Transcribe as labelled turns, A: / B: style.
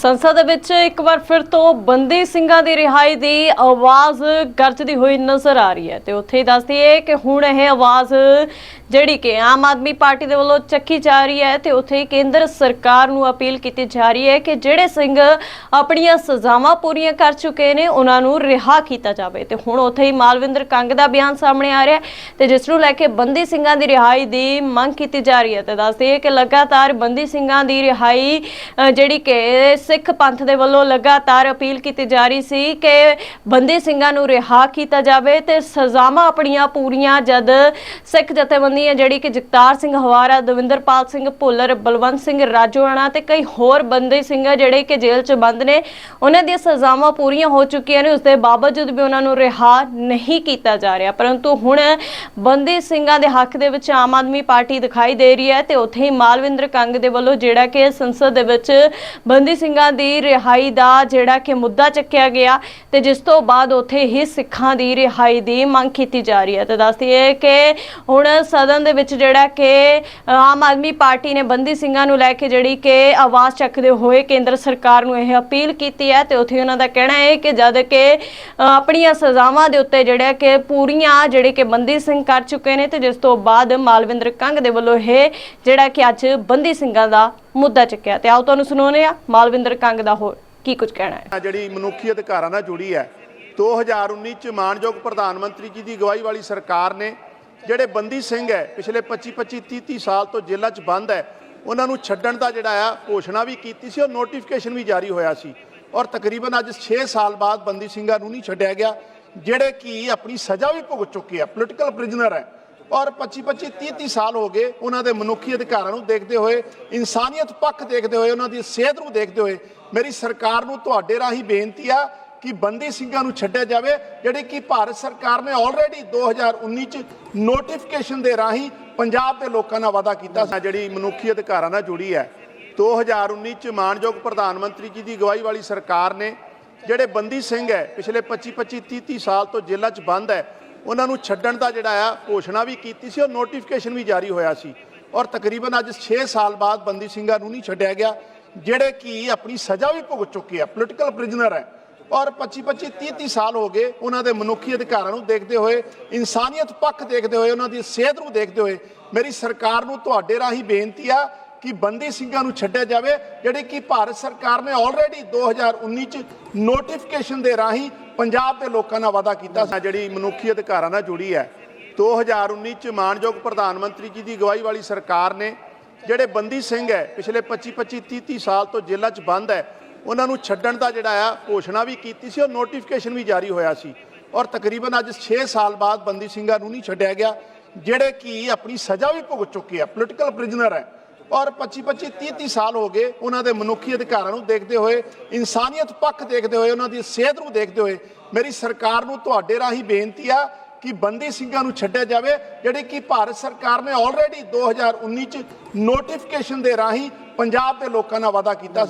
A: ਸੰਸਦ ਦੇ ਵਿੱਚ ਇੱਕ ਵਾਰ ਫਿਰ ਤੋਂ ਬੰਦੀ ਸਿੰਘਾਂ ਦੀ ਰਿਹਾਈ ਦੀ ਆਵਾਜ਼ ਗਰਜਦੀ ਹੋਈ ਨਜ਼ਰ ਆ ਰਹੀ ਹੈ ਤੇ ਉੱਥੇ ਹੀ ਦੱਸਦੀ ਹੈ ਕਿ ਹੁਣ ਇਹ ਆਵਾਜ਼ ਜਿਹੜੀ ਕਿ ਆਮ ਆਦਮੀ ਪਾਰਟੀ ਦੇ ਵੱਲੋਂ ਚੱਕੀ ਜਾ ਰਹੀ ਹੈ ਤੇ ਉੱਥੇ ਹੀ ਕੇਂਦਰ ਸਰਕਾਰ ਨੂੰ ਅਪੀਲ ਕੀਤੀ ਜਾ ਰਹੀ ਹੈ ਕਿ ਜਿਹੜੇ ਸਿੰਘ ਆਪਣੀਆਂ ਸਜ਼ਾਵਾਂ ਪੂਰੀਆਂ ਕਰ ਚੁੱਕੇ ਨੇ, ਉਹਨਾਂ ਨੂੰ ਰਿਹਾ ਕੀਤਾ ਜਾਵੇ। ਤੇ ਹੁਣ ਉੱਥੇ ਹੀ ਮਾਲਵਿੰਦਰ ਕੰਗ ਦਾ ਬਿਆਨ ਸਾਹਮਣੇ ਆ ਰਿਹਾ ਹੈ ਤੇ ਜਿਸ ਨੂੰ ਲੈ ਕੇ ਬੰਦੀ ਸਿੰਘਾਂ ਦੀ ਰਿਹਾਈ ਦੀ ਮੰਗ ਕੀਤੀ ਜਾ ਰਹੀ ਹੈ ਤੇ ਦੱਸਦੀ ਹੈ ਕਿ ਲਗਾਤਾਰ ਬੰਦੀ ਸਿੰਘਾਂ ਦੀ ਰਿਹਾਈ ਜਿਹੜੀ ਕਿ ਸਿੱਖ ਪੰਥ ਦੇ ਵੱਲੋਂ ਲਗਾਤਾਰ ਅਪੀਲ ਕੀਤੀ ਜਾ ਰਹੀ ਸੀ ਕਿ ਬੰਦੀ ਸਿੰਘਾਂ ਨੂੰ ਰਿਹਾ ਕੀਤਾ ਜਾਵੇ ਤੇ ਸਜ਼ਾਵਾਂ ਆਪਣੀਆਂ ਪੂਰੀਆਂ ਜਦ ਸਿੱਖ ਜਥੇਬੰਦੀ ਜਥੇਬੰਦੀਆਂ ਜਿਹੜੀ ਕਿ ਜਗਤਾਰ ਸਿੰਘ ਹਵਾਰਾ, ਦਵਿੰਦਰਪਾਲ ਸਿੰਘ ਭੁੱਲਰ, ਬਲਵੰਤ ਸਿੰਘ ਰਾਜੋਆਣਾ ਤੇ ਕਈ ਹੋਰ ਬੰਦੀ ਸਿੰਘ ਜਿਹੜੇ ਕਿ ਜੇਲ੍ਹ 'ਚ ਬੰਦ ਨੇ। ਉਹਨਾਂ ਦੀਆਂ ਸਜ਼ਾਵਾਂ ਪੂਰੀਆਂ ਹੋ ਚੁੱਕੀਆਂ ਨੇ, ਉਸ ਦੇ ਬਾਵਜੂਦ ਵੀ ਉਹਨਾਂ ਨੂੰ ਰਿਹਾ ਨਹੀਂ ਕੀਤਾ ਜਾ ਰਿਹਾ। ਪਰੰਤੂ ਹੁਣ ਬੰਦੀ ਸਿੰਘਾਂ ਦੇ ਹੱਕ ਦੇ ਵਿੱਚ ਆਮ ਆਦਮੀ ਪਾਰਟੀ ਦਿਖਾਈ ਦੇ ਰਹੀ ਹੈ ਤੇ ਉੱਥੇ ਹੀ ਮਾਲਵਿੰਦਰ ਕੰਗ ਦੇ ਵੱਲੋਂ ਜਿਹੜਾ ਕਿ ਸੰਸਦ ਦੇ ਵਿੱਚ ਬੰਦੀ ਸਿੰਘਾਂ ਦੀ ਰਿਹਾਈ ਦਾ ਜਿਹੜਾ ਕਿ ਮੁੱਦਾ ਚੱਕਿਆ ਗਿਆ ਤੇ ਜਿਸ ਤੋਂ ਬਾਅਦ ਉੱਥੇ ਹੀ ਸਿੱਖਾਂ ਦੀ ਰਿਹਾਈ ਦੀ ਮੰਗ ਕੀਤੀ ਜਾ ਰਹੀ ਹੈ। ਤੇ ਦੱਸਦੀ ਹੈ ਕਿ ਹੁਣ ਸਦਨ ਦੇ ਵਿੱਚ ਜਿਹੜਾ ਕਿ ਆਮ ਆਦਮੀ ਪਾਰਟੀ ਨੇ ਬੰਦੀ ਸਿੰਘਾਂ ਨੂੰ ਲੈ ਕੇ ਜਿਹੜੀ ਕਿ ਆਵਾਜ਼ ਚੱਕਦੇ ਹੋਏ ਕੇਂਦਰ ਸਰਕਾਰ ਨੂੰ ਇਹ ਅਪੀਲ ਕੀਤੀ ਹੈ ਤੇ ਉੱਥੇ ਉਹਨਾਂ ਦਾ ਕਹਿਣਾ ਹੈ ਕਿ ਜਦ ਕਿ ਆਪਣੀਆਂ ਸਜ਼ਾਵਾਂ ਦੇ ਉੱਤੇ ਜਿਹੜਾ ਕਿ ਪੂਰੀਆਂ ਜਿਹੜੇ ਕਿ ਬੰਦੀ ਸਿੰਘ ਕਰ ਚੁੱਕੇ ਨੇ ਤੇ ਜਿਸ ਤੋਂ ਬਾਅਦ ਮਾਲਵਿੰਦਰ ਕੰਗ ਦੇ ਵੱਲੋਂ ਇਹ ਜਿਹੜਾ ਕਿ ਅੱਜ ਬੰਦੀ ਸਿੰਘਾਂ ਦਾ ਮੁੱਦਾ ਚੱਕਿਆ। ਤੇ ਆਓ ਤੁਹਾਨੂੰ ਸੁਣਾਉਂਦੇ ਆ ਮਾਲਵਿੰਦਰ ਕੰਗ ਦਾ ਹੋਰ ਕੀ ਕੁਝ ਕਹਿਣਾ ਹੈ।
B: ਜਿਹੜੀ ਮਨੁੱਖੀ ਅਧਿਕਾਰਾਂ ਨਾਲ ਜੁੜੀ ਹੈ 2019 ਚ ਮਾਨਯੋਗ ਪ੍ਰਧਾਨ ਮੰਤਰੀ ਜੀ ਦੀ ਅਗਵਾਈ ਵਾਲੀ ਸਰਕਾਰ ਨੇ ਜਿਹੜੇ ਬੰਦੀ ਸਿੰਘ ਹੈ, ਪਿਛਲੇ 25 25 30 30 ਸਾਲ ਤੋਂ ਜੇਲ੍ਹਾਂ 'ਚ ਬੰਦ ਹੈ, ਉਹਨਾਂ ਨੂੰ ਛੱਡਣ ਦਾ ਜਿਹੜਾ ਆ ਘੋਸ਼ਣਾ ਵੀ ਕੀਤੀ ਸੀ ਔਰ ਨੋਟੀਫਿਕੇਸ਼ਨ ਵੀ ਜਾਰੀ ਹੋਇਆ ਸੀ। ਔਰ ਤਕਰੀਬਨ ਅੱਜ 6 ਸਾਲ ਬਾਅਦ ਬੰਦੀ ਸਿੰਘਾਂ ਨੂੰ ਨਹੀਂ ਛੱਡਿਆ ਗਿਆ, ਜਿਹੜੇ ਕਿ ਆਪਣੀ ਸਜ਼ਾ ਵੀ ਭੁਗਤ ਚੁੱਕੇ ਆ ਪੋਲੀਟੀਕਲ ਪ੍ਰਿਜ਼ਨਰ ਹੈ। ਔਰ 25 25 30 30 ਸਾਲ ਹੋ ਗਏ ਉਹਨਾਂ ਦੇ ਮਨੁੱਖੀ ਅਧਿਕਾਰਾਂ ਨੂੰ ਦੇਖਦੇ ਹੋਏ, ਇਨਸਾਨੀਅਤ ਪੱਖ ਦੇਖਦੇ ਹੋਏ, ਉਹਨਾਂ ਦੀ ਸਿਹਤ ਨੂੰ ਦੇਖਦੇ ਹੋਏ, ਮੇਰੀ ਸਰਕਾਰ ਨੂੰ ਤੁਹਾਡੇ ਰਾਹੀਂ ਬੇਨਤੀ ਆ ਕਿ ਬੰਦੀ ਸਿੰਘਾਂ ਨੂੰ ਛੱਡਿਆ ਜਾਵੇ, ਜਿਹੜੇ ਕਿ ਭਾਰਤ ਸਰਕਾਰ ਨੇ ਆਲਰੇਡੀ 2019 ਚ ਨੋਟੀਫਿਕੇਸ਼ਨ ਦੇ ਰਾਹੀਂ ਪੰਜਾਬ ਦੇ ਲੋਕਾਂ ਨਾਲ ਵਾਅਦਾ ਕੀਤਾ ਸੀ। ਜਿਹੜੀ ਮਨੁੱਖੀ ਅਧਿਕਾਰਾਂ ਨਾਲ ਜੁੜੀ ਹੈ। 2019 ਚ ਮਾਨਯੋਗ ਪ੍ਰਧਾਨ ਮੰਤਰੀ ਜੀ ਦੀ ਅਗਵਾਈ ਵਾਲੀ ਸਰਕਾਰ ਨੇ ਜਿਹੜੇ ਬੰਦੀ ਸਿੰਘ ਹੈ, ਪਿਛਲੇ 25 25 30 30 ਸਾਲ ਤੋਂ ਜੇਲ੍ਹਾਂ 'ਚ ਬੰਦ ਹੈ, ਉਹਨਾਂ ਨੂੰ ਛੱਡਣ ਦਾ ਜਿਹੜਾ ਆ, ਘੋਸ਼ਣਾ ਵੀ ਕੀਤੀ ਸੀ ਔਰ ਨੋਟੀਫਿਕੇਸ਼ਨ ਵੀ ਜਾਰੀ ਹੋਇਆ ਸੀ। ਔਰ ਤਕਰੀਬਨ ਅੱਜ 6 ਸਾਲ ਬਾਅਦ ਬੰਦੀ ਸਿੰਘਾਂ ਨੂੰ ਨਹੀਂ ਛੱਡਿਆ ਗਿਆ, ਜਿਹੜੇ ਕਿ ਆਪਣੀ ਸਜ਼ਾ ਵੀ ਭੁਗਤ ਚੁੱਕੇ ਆ ਪੋਲੀਟੀਕਲ ਪ੍ਰਿਜ਼ਨਰ ਹੈ। ਔਰ 25 25 30 30 ਸਾਲ ਹੋ ਗਏ ਉਹਨਾਂ ਦੇ ਮਨੁੱਖੀ ਅਧਿਕਾਰਾਂ ਨੂੰ ਦੇਖਦੇ ਹੋਏ, ਇਨਸਾਨੀਅਤ ਪੱਖ ਦੇਖਦੇ ਹੋਏ, ਉਹਨਾਂ ਦੀ ਸਿਹਤ ਨੂੰ ਦੇਖਦੇ ਹੋਏ, ਮੇਰੀ ਸਰਕਾਰ ਨੂੰ ਤੁਹਾਡੇ ਰਾਹੀਂ ਬੇਨਤੀ ਆ ਕਿ ਬੰਦੀ ਸਿੰਘਾਂ ਨੂੰ ਛੱਡਿਆ ਜਾਵੇ, ਜਿਹੜੇ ਕਿ ਭਾਰਤ ਸਰਕਾਰ ਨੇ ਆਲਰੇਡੀ 2019 ਚ ਨੋਟੀਫਿਕੇਸ਼ਨ ਦੇ ਰਾਹੀਂ ਪੰਜਾਬ ਦੇ ਲੋਕਾਂ ਨਾਲ ਵਾਅਦਾ ਕੀਤਾ ਸੀ। ਜਿਹੜੀ ਮਨੁੱਖੀ ਅਧਿਕਾਰਾਂ ਨਾਲ ਜੁੜੀ ਹੈ। 2019 ਚ ਮਾਨਯੋਗ ਪ੍ਰਧਾਨ ਮੰਤਰੀ ਜੀ ਦੀ ਅਗਵਾਈ ਵਾਲੀ ਸਰਕਾਰ ਨੇ, ਜਿਹੜੇ ਬੰਦੀ ਸਿੰਘ ਹੈ, ਪਿਛਲੇ 25 25 30 30 ਸਾਲ ਤੋਂ ਜੇਲ੍ਹਾਂ 'ਚ ਬੰਦ ਹੈ ਉਹਨਾਂ ਨੂੰ ਛੱਡਣ ਦਾ ਜਿਹੜਾ ਆ, ਘੋਸ਼ਣਾ ਵੀ ਕੀਤੀ ਸੀ ਔਰ ਨੋਟੀਫਿਕੇਸ਼ਨ ਵੀ ਜਾਰੀ ਹੋਇਆ ਸੀ। ਔਰ ਤਕਰੀਬਨ ਅੱਜ 6 ਸਾਲ ਬਾਅਦ ਬੰਦੀ ਸਿੰਘਾਂ ਨੂੰ ਨਹੀਂ ਛੱਡਿਆ ਗਿਆ, ਜਿਹੜੇ ਕਿ ਆਪਣੀ ਸਜ਼ਾ ਵੀ ਭੁਗਤ ਚੁੱਕੇ ਆ ਪੋਲੀਟੀਕਲ ਪ੍ਰਿਜ਼ਨਰ ਹੈ। ਔਰ 25 25 30 30 ਸਾਲ ਹੋ ਗਏ ਉਹਨਾਂ ਦੇ ਮਨੁੱਖੀ ਅਧਿਕਾਰਾਂ ਨੂੰ ਦੇਖਦੇ ਹੋਏ, ਇਨਸਾਨੀਅਤ ਪੱਖ ਦੇਖਦੇ ਹੋਏ, ਉਹਨਾਂ ਦੀ ਸਿਹਤ ਨੂੰ ਦੇਖਦੇ ਹੋਏ, ਮੇਰੀ ਸਰਕਾਰ ਨੂੰ ਤੁਹਾਡੇ ਰਾਹੀਂ ਬੇਨਤੀ ਆ ਕਿ ਬੰਦੀ ਸਿੰਘਾਂ ਨੂੰ ਛੱਡਿਆ ਜਾਵੇ, ਜਿਹੜੇ ਕਿ ਭਾਰਤ ਸਰਕਾਰ ਨੇ ਆਲਰੇਡੀ 2019 ਚ ਨੋਟੀਫਿਕੇਸ਼ਨ ਦੇ ਰਾਹੀਂ ਪੰਜਾਬ ਦੇ ਲੋਕਾਂ ਨਾਲ ਵਾਅਦਾ ਕੀਤਾ ਸੀ